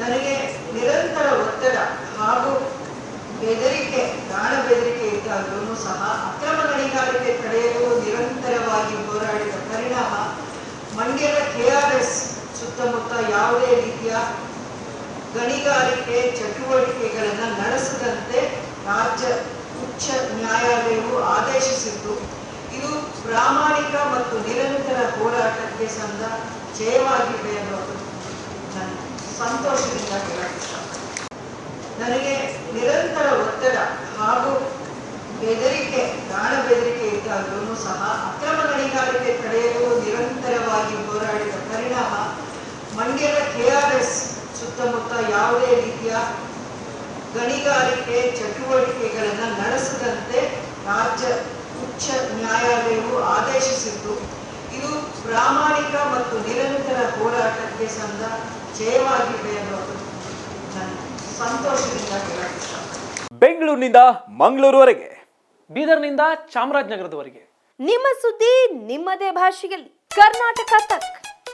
ನನಗೆ ನಿರಂತರ ಒತ್ತಡ ಹಾಗೂ ಬೆದರಿಕೆ ದಾನ ಬೆದರಿಕೆ ಇದ್ದಾಗಲೂ ಸಹ ಅಕ್ರಮ ಗಣಿಗಾರಿಕೆ ತಡೆಯಲು ನಿರಂತರವಾಗಿ ಹೋರಾಡಿದ ಪರಿಣಾಮ ಮಂಡ್ಯದ ಕೆಆರ್ಎಸ್ ಸುತ್ತಮುತ್ತ ಯಾವುದೇ ರೀತಿಯ ಗಣಿಗಾರಿಕೆ ಚಟುವಟಿಕೆಗಳನ್ನು ನಡೆಸದಂತೆ ರಾಜ್ಯ ಉಚ್ಚ ನ್ಯಾಯಾಲಯವು ಆದೇಶಿಸಿದ್ದು, ಇದು ಪ್ರಾಮಾಣಿಕ ಮತ್ತು ನಿರಂತರ ಹೋರಾಟಕ್ಕೆ ಸಂದ ಜಯವಾಗಿದೆ ಅನ್ನೋದು ಸಂತೋಷದಿಂದ ನನಗೆ ನಿರಂತರ ಒತ್ತಡ ಹಾಗೂ ಬೆದರಿಕೆ ದಾನ ಬೆದರಿಕೆ ಇದ್ದಾದ್ರೂ ಸಹ ಅಕ್ರಮ ಗಣಿಗಾರಿಕೆ ತಡೆಯಲು ನಿರಂತರವಾಗಿ ಹೋರಾಡಿದ ಪರಿಣಾಮ ಮಂಡ್ಯದ ಕೆಆರ್ಎಸ್ ಸುತ್ತಮುತ್ತ ಯಾವುದೇ ರೀತಿಯ ಗಣಿಗಾರಿಕೆ ಚಟುವಟಿಕೆಗಳನ್ನು ನಡೆಸದಂತೆ ರಾಜ್ಯ ಉಚ್ಚ ನ್ಯಾಯಾಲಯವು ಆದೇಶಿಸಿದ್ದು, ಇದು ಪ್ರಾಮಾಣಿಕ ಮತ್ತು ನಿರಂತರ ಹೋರಾಟಕ್ಕೆ ಸಂದ ಜಯವಾಗಿದೆ ಅನ್ನೋದು ನನ್ನ ಸಂತೋಷದಿಂದ ಹೇಳಕ್ಕೆ ಬೆಂಗಳೂರಿನಿಂದ ಮಂಗಳೂರುವರೆಗೆ. ಬೀದರ್ನಿಂದ ಚಾಮರಾಜನಗರದವರೆಗೆ. ನಿಮ್ಮ ಸುದ್ದಿ ನಿಮ್ಮದೇ ಭಾಷೆಯಲ್ಲಿ. ಕರ್ನಾಟಕ ತಕ್.